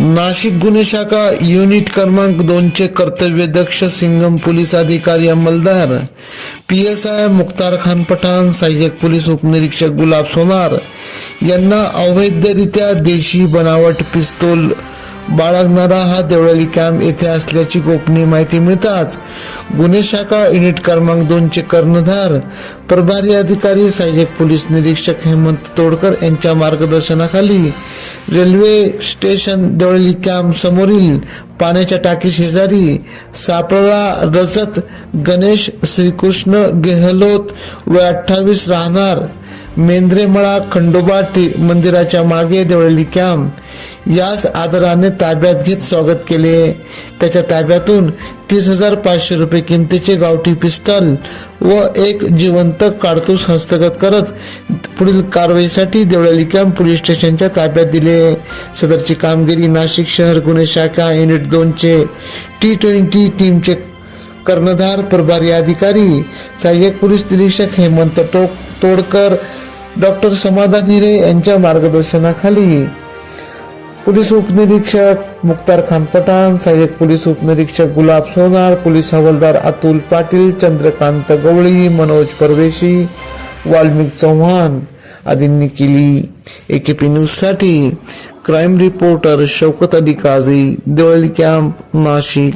नाशिक गुन्हे शाखा युनिट क्रमांक दोनचे कर्तव्यदक्ष सिंगम पोलीस अधिकारी अंमलदार P S I Mukhtar Khan Pathan सहाय्यक पोलीस उपनिरीक्षक गुलाब सोनार यांना अवैधरित्या देशी बनावट पिस्तूल बाळगणारा हा देवळाली कॅम्प येथे असल्याची गोपनीय माहिती मिळताच गुन्हे शाखा युनिट क्रमांक दोनचे कर्णधार प्रभारी अधिकारी सहाय्यक पोलीस निरीक्षक हेमंत तोडकर यांच्या मार्गदर्शनाखाली रेल्वे स्टेशन देवळली कॅम्प समोरील पाण्याच्या टाकी शेजारी सापळा रजत गणेश श्रीकृष्ण गेहलोत व अठ्ठावीस राहणार मेंद्रेमळा खंडोबा टी मंदिराच्या मागे देवळली कॅम्प. याच आदराने ताब्यात घेत स्वागत केले. त्याच्या ताब्यातून तीस हजार पाचशे रुपये किमतीचे गावठी पिस्टल व एक जिवंत काडतूस हस्तगत करत पुढील कारवाईसाठी देवळाली कॅम्प पोलीस स्टेशनच्या ताब्यात दिले. सदरची कामगिरी नाशिक शहर गुन्हे शाखा युनिट दोनचे टी ट्वेंटी टीमचे कर्णधार प्रभारी अधिकारी सहाय्यक पोलीस निरीक्षक हेमंत टोक तोडकर डॉक्टर समाधान हिरे यांच्या मार्गदर्शनाखाली पोलीस उपनिरीक्षक मुख्तार खान पठाण सहाय्यक पोलीस उपनिरीक्षक गुलाब सोनार पोलीस हवालदार अतुल पाटील चंद्रकांत गवळी मनोज परदेशी वाल्मिक चव्हाण आदींनी केली एकेपी न्यूज न्यूजसाठी crime reporter Shaukat Ali Kazi Deoli camp Nashik.